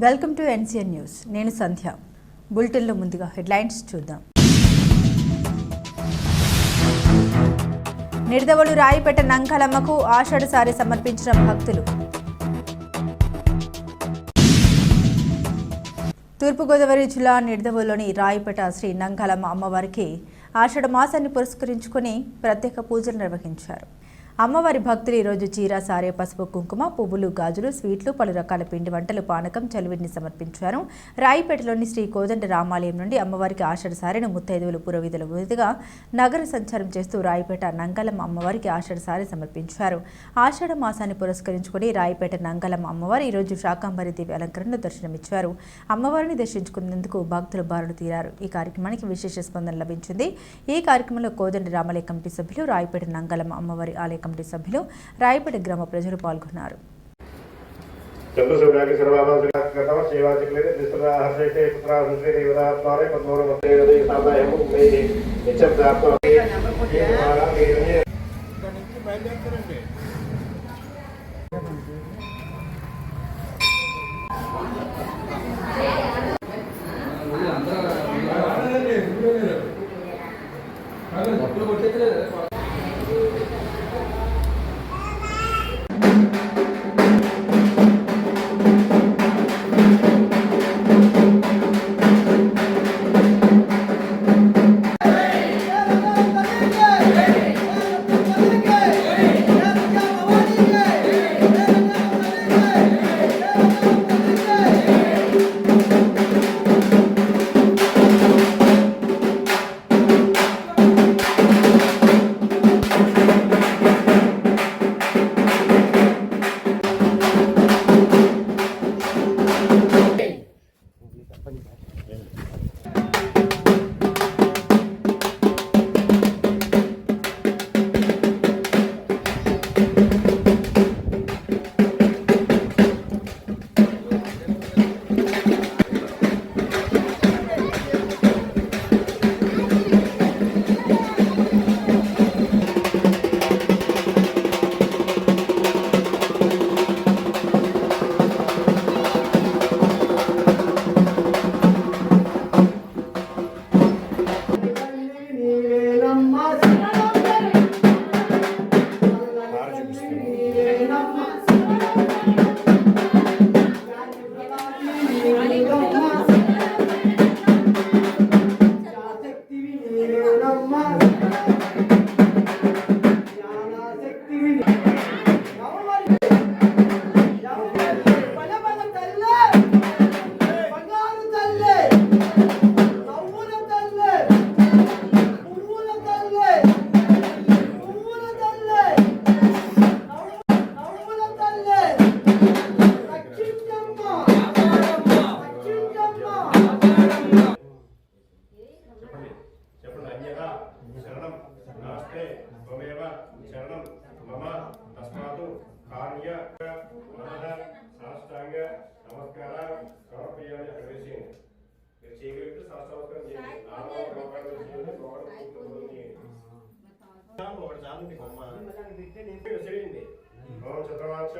Welcome to NCN news నేను సంధ్య. బులెటిన్లో ముందుగా హెడ్లైన్స్ చూద్దాం. నిడదవోలు రాయిపేట నంకలమ్మకు ఆషాఢసారి సమర్పించిన భక్తులు. తూర్పుగోదావరి జిల్లా నిడదవోలులోని రాయిపేట శ్రీ నంకాలమ్మ అమ్మవారికి ఆషాఢ మాసాన్ని పురస్కరించుకుని ప్రత్యేక పూజలు నిర్వహించారు. అమ్మవారి భక్తులు ఈరోజు చీర సారే పసుపు కుంకుమ పువ్వులు గాజులు స్వీట్లు పలు రకాల పిండి వంటలు పానకం చలివిడిని సమర్పించారు. రాయిపేటలోని శ్రీ కోదండ రామాలయం నుండి అమ్మవారికి ఆషాఢ సారెను ముత్తైదువులు పురోవిధుల విధిగా నగర సంచారం చేస్తూ రాయిపేట నంగలమ్మ అమ్మవారికి ఆషాఢ సారి సమర్పించారు. ఆషాఢ మాసాన్ని పురస్కరించుకుని రాయిపేట నంగలమ్మ అమ్మవారు ఈరోజు శాకాంబరి దేవి అలంకరణలో దర్శనమిచ్చారు. అమ్మవారిని దర్శించుకునేందుకు భక్తులు బారులు తీరారు. ఈ కార్యక్రమానికి విశేష స్పందన లభించింది. ఈ కార్యక్రమంలో కోదండ రామాలయ కమిటీ సభ్యులు రాయిపేట నంగలమ్మ అమ్మవారి ఆలయ కమిటీ సభ్యులు రాయిపేట గ్రామ ప్రజలు పాల్గొన్నారు నిత్యం ప్రాప్తం బంగారు నాస్తే త్వమేవ శరణం మమ తస్మాతు కార్య నమః సాష్టాంగ నమస్కార అక్కడ వేసేయండి మీరు చేయగలిగితే సాష్టాంగం చేయండి నాలుగు రోగాలు చేయండి రోగాలు చేయండి ఒకటి చాలు నీకు అమ్మ చేయండి ఓం చంద్రవాంశ